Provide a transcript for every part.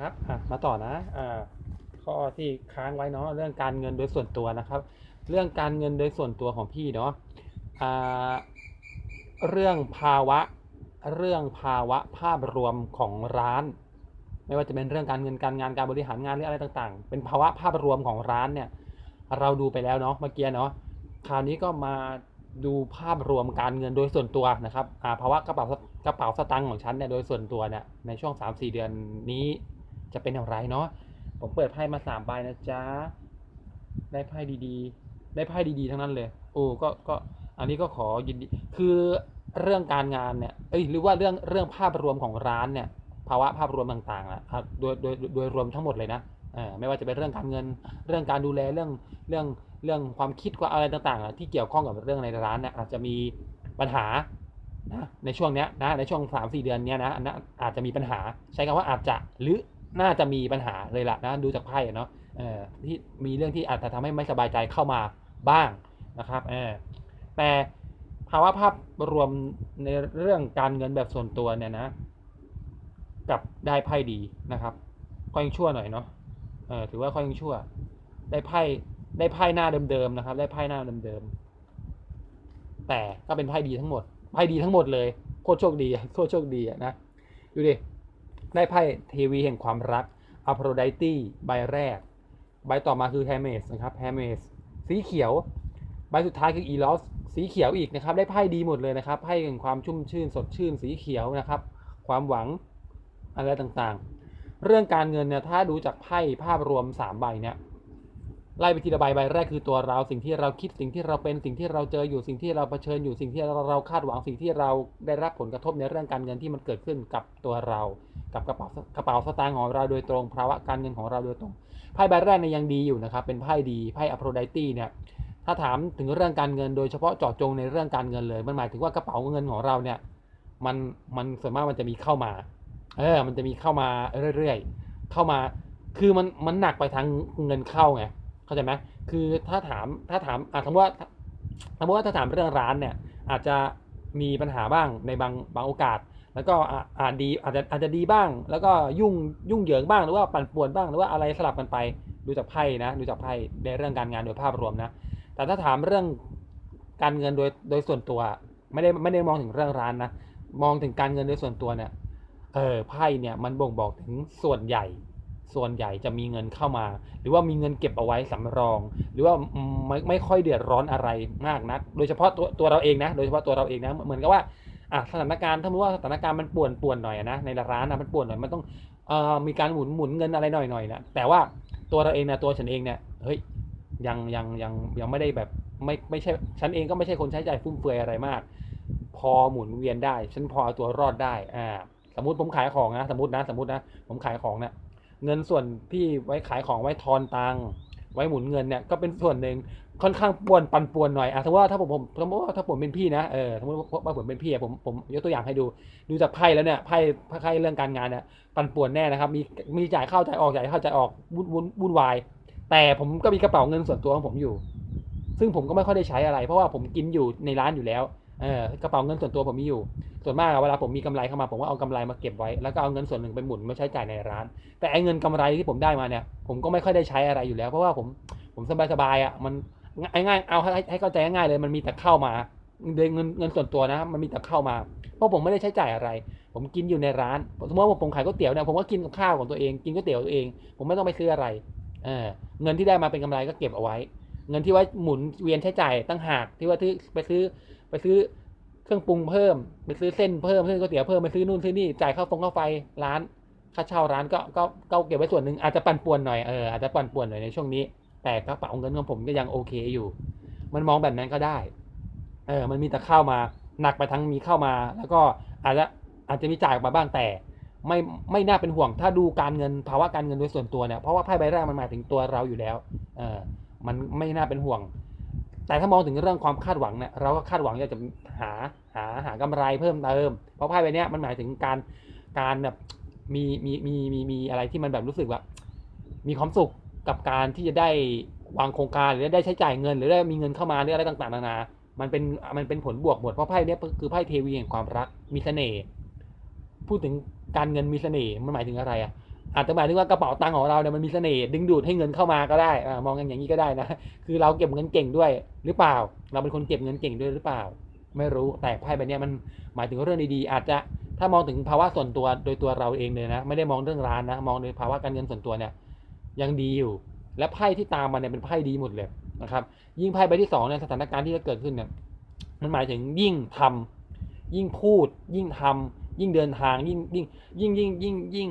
นะครับอะมาต่อนะอ่าข้อที่ค้างไว้เนาะเรื่องการเงินโดยส่วนตัวนะครับ เรื่องการเงินโดยส่วนตัวของพี่เนาะอ่าเรื่องภาวะเรื่องภาวะภาพรวมของร้าน ไม่ว่าจะเป็นเรื่องการเงินการงานการบริหารงานหรืออะไรต่างๆ เป็นภาวะภาพรวมของร้านเนี่ยเราดูไปแล้วเนาะเมื่อกี้เนาะคราวนี้ก็มาดูภาพรวมการเงินโดยส่วนตัวนะครับภาวะกระเป๋ากระเป๋าสตางค์ของฉันเนี่ยโดยส่วนตัวเนี่ยในช่วง 3-4 เดือนนี้ จะเป็นอย่างไรเนาะผมเปิดไพ่มาสามใบนะจ๊ะได้ไพ่ดีๆ ได้ไพ่ดีๆ ทั้งนั้นเลย โอ้ก็ก็อันนี้ก็ขอยินดีคือเรื่องการงานเนี่ยเอ้ยหรือว่าเรื่องเรื่องภาพรวมของร้านเนี่ยภาวะภาพรวมต่างๆนะครับโดยโดยโดยรวมทั้งหมดเลยนะไม่ว่าจะเป็นเรื่องการเงินเรื่องการดูแลเรื่องเรื่องเรื่องความคิดว่าอะไรต่างๆอะที่เกี่ยวข้องกับเรื่องในร้านเนี่ยอาจจะมีปัญหานะในช่วงเนี้ยนะในช่วงสามสี่เดือนเนี้ยนะอันนั้นอาจจะมีปัญหา ใช้คำว่าอาจจะหรือ น่าจะมีปัญหาเลยละนะดูจากไพ่เนาะที่มีเรื่องที่อาจจะทำให้ไม่สบายใจเข้ามาบ้างนะครับแต่ภาวะภาพรวมในเรื่องการเงินแบบส่วนตัวเนี่ยนะกับได้ไพ่ดีนะครับค่อยยังชั่วหน่อยเนาะเออถือว่าค่อยยังชั่ว ได้ไพ่ได้ไพ่หน้าเดิมๆนะครับ ได้ไพ่หน้าเดิมๆแต่ก็เป็นไพ่ดีทั้งหมดไพ่ดีทั้งหมดเลยโคตรโชคดีโคตรโชคดีอะนะดูดิ ได้ไพ่เทวีแห่งความรักอ p โ r o d i t y ใบแรก ใบต่อมาคือ h e r m e s นะครับ h e r m e s สีเขียว ใบสุดท้ายคือ Eros สีเขียวอีกนะครับ ได้ไพ่ดีหมดเลยนะครับไพ่แห่งความชุ่มชื่นสดชื่น สีเขียวนะครับ ความหวังอะไรต่างๆ เรื่องการเงินเนี่ยถ้าดูจากไพ่ภาพรวม 3 ใบเนี่ยไล่ไปทีละใบใบแรกคือตัวเราสิ่งที่เราคิดสิ่งที่เราเป็นสิ่งที่เราเจออยู่สิ่งที่เราเผชิญอยู่สิ่งที่เราคาดหวังสิ่งที่เราได้รับผลกระทบในเรื่องการเงินที่มันเกิดขึ้นกับตัวเรา กับกระเป๋ากระเป๋าสตางค์ของเราโดยตรงภาวะการเงินของเราโดยตรงไพ่ใบแรกเนี่ยยังดีอยู่นะครับเป็นไพ่ดีไพ่อ p โ r o d i t y เนี่ยถ้าถามถึงเรื่องการเงินโดยเฉพาะเจาะจงในเรื่องการเงินเลย มันหมายถึงว่ากระเป๋าเงินของเราเนี่ยมันมันส่วนมากมันจะมีเข้ามาเออมันจะมีเข้ามาเรื่อยๆเข้ามา คือมันมันหนักไปทางเงินเข้าไงเข้าใจไหมคือถ้าถามถ้าถามอะสมมติว่าสมมติว่าถ้าถามเรื่องร้านเนี่ยอาจจะมีปัญหาบ้างในบางบางโอกาส แล้วก็อ่าจดีอาจจะอาจจะดีบ้าง แล้วก็ยุ่งยุ่งเหยิงบ้างหรือว่าปั่นป่วนบ้างหรือว่าอะไรสลับกันไปดูจากไพ่นะดูจากไพ่ในเรื่องการงานโดยภาพรวมนะ แต่ถ้าถามเรื่องการเงินโดยโดยส่วนตัวไม่ได้ไม่ได้มองถึงเรื่องร้านนะมองถึงการเงินโดยส่วนตัวเนี่ยเออไพ่เนี่ยมันบ่งบอกถึงส่วนใหญ่ ส่วนใหญ่จะมีเงินเข้ามา หรือว่ามีเงินเก็บเอาไว้สำรอง หรือว่าไม่ไม่ค่อยเดือดร้อนอะไรมากนัก โดยเฉพาะตัวตัวเราเองนะ โดยเฉพาะตัวเราเองนะเหมือนกับว่า อะสถานการณ์ถ้ามมติว่าสถานการณ์มันป่วนป่วนหน่อยอะนะในร้านนะมันป่วนหน่อยมันต้องเอ่อมีการหมุนหมุนเงินอะไรหน่อยหน่อยนะแต่ว่าตัวเราเองนะตัวฉันเองเนี่ยเฮ้ยยังยังยังยังไม่ได้แบบไม่ไม่ใช่ฉันเองก็ไม่ใช่คนใช้จ่ายฟุ่มเฟือยอะไรมาก พอหมุนเวียนได้ ฉันพอเอาตัวรอดได้อ่าสมมติผมขายของนะ สมมตินะ สมมตินะ ผมขายของเนี่ยเงินส่วนที่ไว้ขายของไว้ทอนตังค์ ไว้หมุนเงินเนี่ยก็เป็นส่วนหนึ่งค่อนข้างป่วนปันป่วนหน่อยอะสมมติว่าถ้าผมผมสมมติว่าถ้าผมเป็นพี่นะเออสมมติว่าผมเป็นพี่ผมผมยกตัวอย่างให้ดูดูจากไพ่แล้วเนี่ยไพ่ไพ่เรื่องการงานเนี่ยปันป่วนแน่นะครับ มีมีจ่ายเข้าจ่ายออกจ่ายเข้าจ่ายออกวุ่นวุ่นวุ่นวาย แต่ผมก็มีกระเป๋าเงินส่วนตัวของผมอยู่ ซึ่งผมก็ไม่ค่อยได้ใช้อะไร เพราะว่าผมกินอยู่ในร้านอยู่แล้ว เออกระเป๋าเงินส่วนตัวผมมีอยู่ ส่วนมากเวลาผมมีกำไรเข้ามาผมก็เอากำไรมาเก็บไว้ แล้วก็เอาเงินส่วนหนึ่งไปหมุนมาใช้จ่ายในร้าน แต่ไอ้เงินกำไรที่ผมได้มาเนี่ย ผมก็ไม่ค่อยได้ใช้อะไรอยู่แล้ว เพราะว่าผมผมสบายๆอะมันง่ายๆเอาให้ให้เข้าใจง่ายเลย มันมีแต่เข้ามาเงินเงินเงินส่วนตัวนะ มันมีแต่เข้ามา เพราะผมไม่ได้ใช้จ่ายอะไร ผมกินอยู่ในร้านสมมติว่าผมขายก๋วยเตี๋ยวเนี่ยผมก็กินกับข้าวของตัวเอง กินก๋วยเตี๋ยวตัวเอง ผมไม่ต้องไปซื้ออะไรเออเงินที่ได้มาเป็นกำไรก็เก็บเอาไว้ เงินที่ไว้หมุนเวียนใช้จ่ายตั้งหากที่ว่าที่ไปซื้อ ไปซื้อเครื่องปรุงเพิ่ม ไปซื้อเส้นเพิ่มซื้อก๋วยเตี๋ยวเพิ่มไปซื้อนู่นซื้อนี่จ่ายค่าฟงค่าไฟร้านค่าเช่าร้านก็ก็ก็เก็บไว้ส่วนหนึ่งอาจจะปั่นป่วนหน่อยเอออาจจะปั่นป่วนหน่อยในช่วงนี้ แต่กระเป๋าเงินของผมก็ยังโอเคอยู่ มันมองแบบนั้นก็ได้เออมันมีแต่เข้ามาหนักไปทั้งมีเข้ามา แล้วก็อาจจะอาจจะมีจ่ายออกมาบ้างแต่ไม่ไม่น่าเป็นห่วงถ้าดูการเงินภาวะการเงินโดยส่วนตัวเนี่ยเพราะว่าไพ่ใบแรกมันหมายถึงตัวเราอยู่แล้วเออมันไม่น่าเป็นห่วง แต่ถ้ามองถึงเรื่องความคาดหวังเนี่ยเราก็คาดหวังอยากจะหาหาหากำไรเพิ่มเติม เพราะไพ่ใบนี้มันหมายถึงการการแบบมีมีมีมีมีอะไรที่มันแบบรู้สึกแบบมีความสุขกับการที่จะได้วางโครงการหรือได้ใช้จ่ายเงิน หรือได้มีเงินเข้ามาหรืออะไรต่างๆนานา มันเป็นมันเป็นผลบวกหมดเพราะไพ่เนี้ยคือไพ่เทวีแห่งความรักมีเสน่ห์พูดถึงการเงินมีเสน่ห์มันหมายถึงอะไรอะ อาจจะหมายถึงว่ากระเป๋าตังค์ของเราเนี่ยมันมีเสน่ห์ดึงดูดให้เงินเข้ามาก็ได้มองกันอย่างนี้ก็ได้นะ คือเราเก็บเงินเก่งด้วยหรือเปล่า เราเป็นคนเก็บเงินเก่งด้วยหรือเปล่า ไม่รู้แต่ไพ่ใบนี้มันหมายถึงเรื่องดีๆอาจจะถ้ามองถึงภาวะส่วนตัวโดยตัวเราเองเลยนะ ไม่ได้มองเรื่องร้านนะ มองในภาวะการเงินส่วนตัวเนี่ยยังดีอยู่ และไพ่ที่ตามมาเนี่ยเป็นไพ่ดีหมดเลยนะครับ ยิ่งไพ่ใบที่สองเนี่ยสถานการณ์ที่จะเกิดขึ้นเนี่ยมันหมายถึงยิ่งทำยิ่งพูด ยิ่งทำยิ่งเดินทางยิ่งยิ่งยิ่งยิ่งยิ่งยิ่ง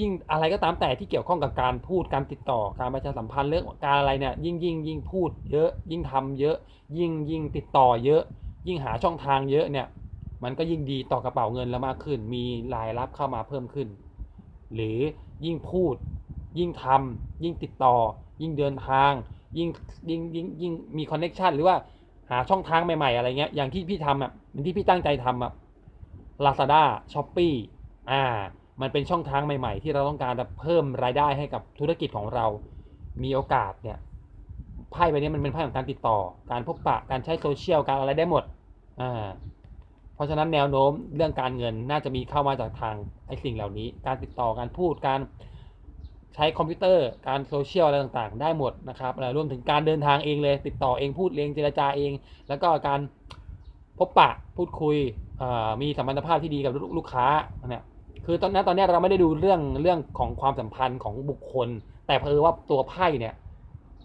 ยิ่งอะไรก็ตามแต่ที่เกี่ยวข้องกับการพูดการติดต่อการประชาสัมพันธ์เรื่องการอะไรเนี่ยยิ่งยิ่งยิ่งพูดเยอะ ยิ่งทำเยอะ ยิ่งยิ่งติดต่อเยอะ ยิ่งหาช่องทางเยอะเนี่ย มันก็ยิ่งดีต่อกระเป๋าเงินแล้วมากขึ้น มีรายรับเข้ามาเพิ่มขึ้น หรือยิ่งพูด ยิ่งทำยิ่งติดต่อ ยิ่งเดินทาง ยิ่งยิ่งยิ่งยิ่งมีคอนเน็ชันหรือว่าหาช่องทางใหม่ๆอะไรเงี้ยอย่างที่พี่ทำอะอย่างที่พี่ตั้งใจทำอะ Lazada Shopee อ่า มันเป็นช่องทางใหม่ๆ ที่เราต้องการจะเพิ่มรายได้ให้กับธุรกิจของเรา มีโอกาสเนี่ยไพ่ใบนี้มันเป็นไพ่ของการติดต่อ การพบปะ การใช้โซเชียล การอะไรได้หมด อ่า เพราะฉะนั้นแนวโน้มเรื่องการเงินน่าจะมีเข้ามาจากทางไอ้สิ่งเหล่านี้ การติดต่อ การพูด การใช้คอมพิวเตอร์ การโซเชียลอะไรต่างๆ ได้หมดนะครับรวมถึงการเดินทางเองเลย ติดต่อเอง พูดเอง เจรจาเอง แล้วก็การพบปะ พูดคุย มีสัมพันธภาพที่ดีกับลูกค้าเนี่ย คือตอนนั้นตอนนี้เราไม่ได้ดูเรื่องเรื่องของความสัมพันธ์ของบุคคล แต่เผอิญว่าตัวไพ่เนี่ย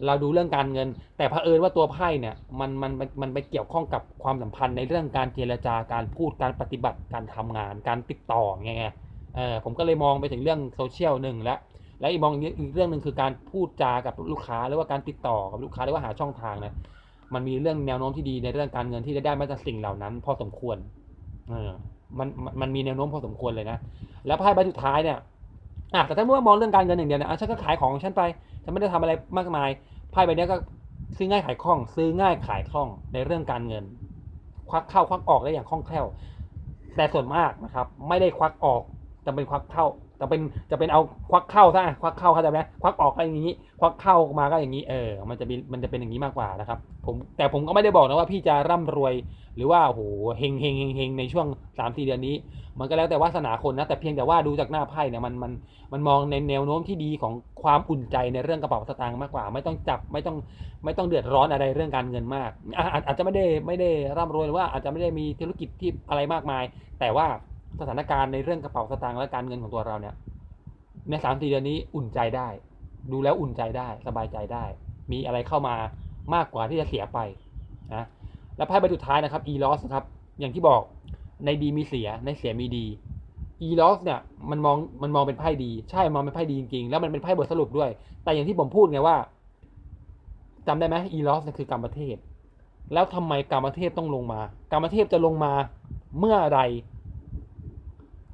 เราดูเรื่องการเงิน แต่เผอิญว่าตัวไพ่เนี่ยมันมันมันมันไปเกี่ยวข้องกับความสัมพันธ์ในเรื่องการเจรจาการพูดการปฏิบัติการทำงาน การติดต่อไงเออผมก็เลยมองไปถึงเรื่องโซเชียลหนึ่งแล้วและอีกมองอีกเรื่องหนึ่งคือการพูดจากับลูกค้าหรือว่าการติดต่อกับลูกค้าหรือว่าหาช่องทางเนี่ยมันมีเรื่องแนวโน้มที่ดีในเรื่องการเงินที่จะได้มาจากสิ่งเหล่านั้น พอสมควร เออ มันมันมีแนวโน้มพอสมควรเลยนะ แล้วไพ่ใบสุดท้ายเนี่ยอะแต่ถ้าเมื่อมองเรื่องการเงินอย่างเดียวเนี่ยอะฉันก็ขายของฉันไปฉันไม่ได้ทำอะไรมากมายไพ่ใบเนี้ยก็ซื้อง่ายขายคล่อง ซื้อง่ายขายคล่องในเรื่องการเงิน ควักเข้าควักออกได้อย่างคล่องแคล่ว แต่ส่วนมากนะครับ ไม่ได้ควักออกแต่เป็นควักเข้า จะเป็นจะเป็นเอาควักเข้าซะควักเข้าเข้าใจไหมควักออกก็อย่างนี้ ควักเข้ามาก็อย่างนี้เออ มันจะเป็นมันจะเป็นอย่างนี้มากกว่านะครับ ผมแต่ผมก็ไม่ได้บอกนะว่าพี่จะร่ำรวย หรือว่าโหเฮงเฮงเฮงเฮงในช่วงสามสี่เดือนนี้ มันก็แล้วแต่วาสนาคนนะ แต่เพียงแต่ว่าดูจากหน้าไพ่เนี่ยมันมันมันมองในแนวโน้มที่ดีของความอุ่นใจในเรื่องกระเป๋าสตางค์มากกว่า ไม่ต้องจับไม่ต้องไม่ต้องเดือดร้อนอะไรเรื่องการเงินมากอาจอาจจะไม่ได้ไม่ได้ร่ำรวยหรือว่าอาจจะไม่ได้มีธุรกิจที่อะไรมากมาย แต่ว่า สถานการณ์ในเรื่องกระเป๋าสตางค์และการเงินของตัวเราเนี่ย ในสามสี่เดือนนี้อุ่นใจได้ ดูแล้วอุ่นใจได้สบายใจได้ มีอะไรเข้ามามากกว่าที่จะเสียไปนะแล้วไพ่ใบสุดท้ายนะครับ e loss นะครับ อย่างที่บอกในดีมีเสียในเสียมีดี e loss เนี่ยมันมองมันมองเป็นไพ่ดี ใช่มองเป็นไพ่ดีจริงๆ แล้วมันเป็นไพ่บทสรุปด้วย แต่อย่างที่ผมพูดไงว่าจำได้ไหม e loss เนี่ยคือกรรมเทพแล้วทำไมกรรมเทพต้องลงมากรรมเทพจะลงมาเมื่อใด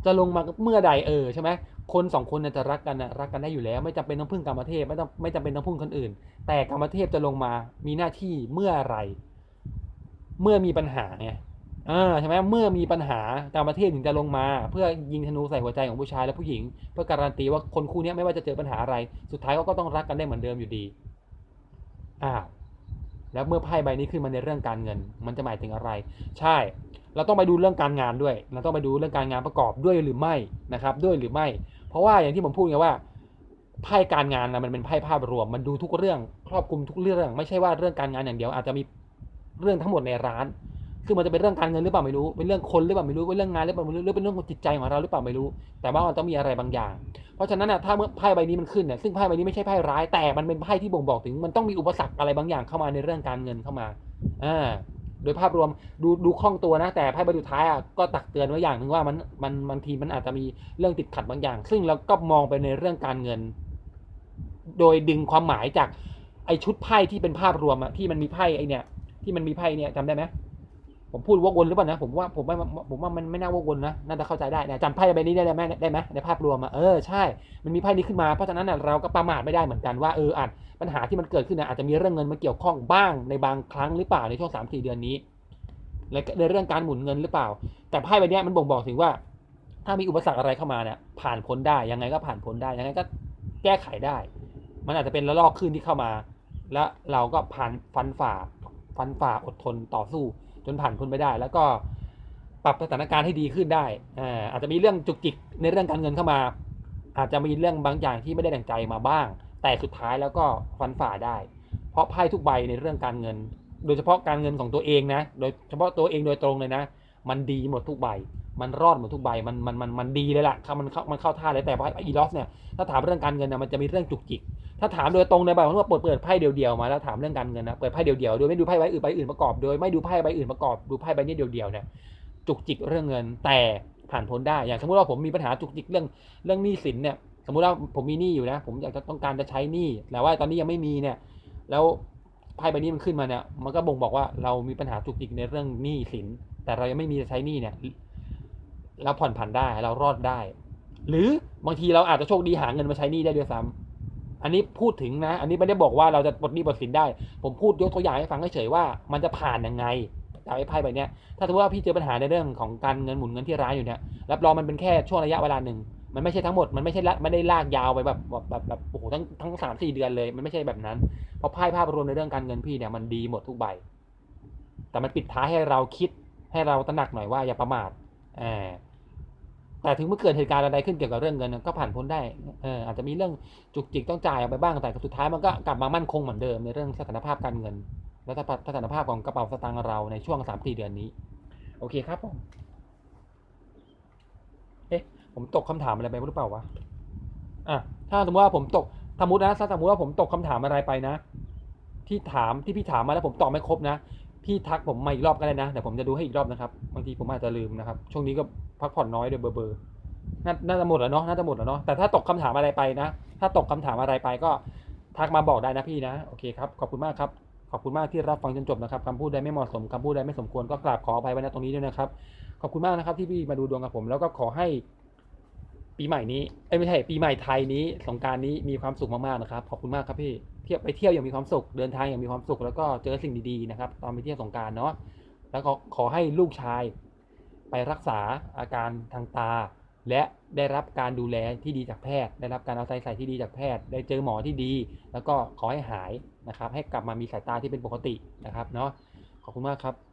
จะลงมาเมื่อใดเออใช่ไหมคนสองคนเนี่ยจะรักกันนะรักกันได้อยู่แล้ว ไม่จำเป็นต้องพึ่งกรรมเทพไม่ต้องไม่จำเป็นต้องพึ่งคนอื่น แต่กรรมเทพจะลงมามีหน้าที่เมื่อไรเมื่อมีปัญหาไงอ่าใช่ไหมเมื่อมีปัญหากรรมเทพถึงจะลงมา เพื่อยิงธนูใส่หัวใจของผู้ชายและผู้หญิง เพื่อการันตีว่าคนคู่นี้ไม่ว่าจะเจอปัญหาอะไร สุดท้ายเขาก็ต้องรักกันได้เหมือนเดิมอยู่ดีอ้าวแล้วเมื่อไพ่ใบนี้ขึ้นมาในเรื่องการเงิน มันจะหมายถึงอะไร ใช่ เราต้องไปดูเรื่องการงานด้วย เราต้องไปดูเรื่องการงานประกอบด้วยหรือไม่นะครับ ด้วยหรือไม่ เพราะว่าอย่างที่ผมพูดไงว่าไพ่การงานนะมันเป็นไพ่ภาพรวม มันดูทุกเรื่องครอบคลุมทุกเรื่อง ไม่ใช่ว่าเรื่องการงานอย่างเดียวอาจจะมีเรื่องทั้งหมดในร้าน คือมันจะเป็นเรื่องการเงินหรือเปล่าไม่รู้ เป็นเรื่องคนหรือเปล่าไม่รู้ เป็นเรื่องงานหรือเปล่าไม่รู้หรือเป็นเรื่องจิตใจของเราหรือเปล่าไม่รู้ แต่ว่ามันต้องมีอะไรบางอย่าง เพราะฉะนั้นนะถ้าเมื่อไพ่ใบนี้มันขึ้นเนี่ยซึ่งไพ่ใบนี้ไม่ใช่ไพ่ร้าย แต่มันเป็นไพ่ที่บ่งบอกถึง มันต้องมีอุปสรรคอะไรบางอย่างเข้ามาในเรื่องการเงินเข้ามา อ่า โดยภาพรวมดูดูคล่องตัวนะ แต่ไพ่ใบสุดท้ายอะก็ตักเตือนไว้อย่างหนึ่งว่ามันมันบางทีมันอาจจะมีเรื่องติดขัดบางอย่าง ซึ่งเราก็มองไปในเรื่องการเงิน โดยดึงความหมายจากไอชุดไพ่ที่เป็นภาพรวมอะที่มันมีไพ่ไอเนี่ย ที่มันมีไพ่เนี่ยจำได้ไหม ผมพูดวกวนหรือเปล่านะผมว่าผมว่าผมว่ามันไม่น่าวกวนนะน่าจะเข้าใจได้นะจำไพ่ใบนี้ได้ไหมได้ไหมในภาพรวมอะเออใช่ มันมีไพ่นี้ขึ้นมาเพราะฉะนั้นเราก็ประมาทไม่ได้เหมือนกันว่าเอออาจปัญหาที่มันเกิดขึ้นนะอาจจะมีเรื่องเงินมาเกี่ยวข้องบ้างในบางครั้งหรือเปล่าในช่วงสามสี่เดือนนี้ในเรื่องการหมุนเงินหรือเปล่า แต่ไพ่ใบนี้มันบ่งบอกถึงว่า ถ้ามีอุปสรรคอะไรเข้ามาเนี่ยผ่านพ้นได้ยังไงก็ผ่านพ้นได้ยังไงก็แก้ไขได้ มันอาจจะเป็นระลอกขึ้นที่เข้ามา แล้วเราก็ผ่านฟันฝ่าฟันฝ่าอดทนต่อสู้ จนผ่านพ้นไปได้ แล้วก็ปรับสถานการณ์ให้ดีขึ้นได้อ่าอาจจะมีเรื่องจุกจิกในเรื่องการเงินเข้ามา อาจจะมีเรื่องบางอย่างที่ไม่ได้ดังใจมาบ้าง แต่สุดท้ายแล้วก็ฟันฝ่าได้ เพราะไพ่ทุกใบในเรื่องการเงิน โดยเฉพาะการเงินของตัวเองนะ โดยเฉพาะตัวเองโดยตรงเลยนะ มันดีหมดทุกใบ มันรอดหมดทุกใบ มันมันมันมันดีเลยล่ะครับมันเข้ามันเข้าท่าเลยแต่ว่าอีลอสเนี่ยถ้าถามเรื่องการเงินนะมันจะมีเรื่องจุกจิก ถ้าถามโดยตรงเลยแบบว่าเปิดเปิดไพ่เดียวๆมาแล้วถามเรื่องการเงินนะเปิดไพ่เดียวๆโดยไม่ดูไพ่ใบอื่นใบอื่นประกอบโดยไม่ดูไพ่ใบอื่นประกอบดูไพ่ใบนี้เดียวๆเนี่ยจุกจิกเรื่องเงินแต่ผ่านพ้นได้อย่างสมมติว่าผมมีปัญหาจุกจิกเรื่องเรื่องหนี้สินเนี่ยสมมติว่าผมมีหนี้อยู่นะ ผมอยากจะต้องการจะใช้หนี้แต่ว่าตอนนี้ยังไม่มีเนี่ย แล้วไพ่ใบนี้มันขึ้นมาเนี่ยมันก็บ่งบอกว่าเรามีปัญหาจุกจิกในเรื่องหนี้สิน แต่เรายังไม่มีจะใช้หนี้เนี่ยเราผ่อนผันได้เรารอดได้ หรือบางทีเราอาจจะโชคดีหาเงินมาใช้หนี้ได้ด้วยซ้ำ อันนี้พูดถึงนะ อันนี้ไม่ได้บอกว่าเราจะปลดหนี้ปลดสินได้ ผมพูดยกตัวอย่างให้ฟังเฉยๆว่ามันจะผ่านยังไงจากไอ้ไพ่ใบเนี้ย ถ้าสมมติว่าพี่เจอปัญหาในเรื่องของการเงินหมุนเงินที่ร้านอยู่เนี่ย รับรองมันเป็นแค่ช่วงระยะเวลาหนึ่ง มันไม่ใช่ทั้งหมด มันไม่ใช่ละไม่ได้ลากยาวไปแบบแบบแบบแบบโอ้โหทั้งทั้งสามสี่เดือนเลย มันไม่ใช่แบบนั้น เพราะไพ่ภาพรวมในเรื่องการเงินพี่เนี่ยมันดีหมดทุกใบ แต่มันปิดท้ายให้เราคิดให้เราตระหนักหน่อยว่าอย่าประมาทเออ แต่ถึงเมื่อเกิดเหตุการณ์อะไรขึ้นเกี่ยวกับเรื่องเงินก็ผ่านพ้นได้เอออาจจะมีเรื่องจุกจิกต้องจ่ายออกไปบ้างแต่สุดท้ายมันก็กลับมามั่นคงเหมือนเดิมในเรื่องสถานภาพการเงิน และสถานภาพของกระเป๋าสตางค์เราในช่วงสามสี่เดือนนี้ โอเคครับผมเอ๊ะผมตกคำถามอะไรไปหรือเปล่าวะอะถ้าสมมติว่าผมตกสมมตินะถ้าสมมติว่าผมตกคำถามอะไรไปนะ ที่ถามที่พี่ถามมาแล้วผมตอบไม่ครบนะ พี่ทักผมมาอีกรอบก็ได้นะเดี๋ยวผมจะดูให้อีกรอบนะครับบางทีผมอาจจะลืมนะครับ ช่วงนี้ก็พักผ่อนน้อยด้วยเบอร์เบอร์น่าจะหมดแล้วเนาะน่าจะหมดแล้วเนาะแต่ถ้าตกคำถามอะไรไปนะ ถ้าตกคำถามอะไรไปก็ทักมาบอกได้นะพี่นะโอเคครับขอบคุณมากครับขอบคุณมากที่รับฟังจนจบนะครับคำพูดใดไม่เหมาะสมคำพูดใดไม่สมควรก็กราบขออภัยไว้ณตรงนี้ด้วยนะครับ ขอบคุณมากนะครับที่พี่มาดูดวงกับผม แล้วก็ขอให้ ปีใหม่นี้เอ้ยไม่ใช่ปีใหม่ไทยนี้สงการนี้มีความสุขมากๆนะครับขอบคุณมากครับพี่เที่ยวไปเที่ยวอย่างมีความสุขเดินทางอย่างมีความสุข แล้วก็เจอสิ่งดีๆนะครับ ตอนไปเที่ยวสงการเนาะแล้วก็ขอให้ลูกชายไปรักษาอาการทางตา และได้รับการดูแลที่ดีจากแพทย์ ได้รับการเอาใจใส่ที่ดีจากแพทย์ ได้เจอหมอที่ดี แล้วก็ขอให้หายนะครับ ให้กลับมามีสายตาที่เป็นปกตินะครับเนาะขอบคุณมากครับ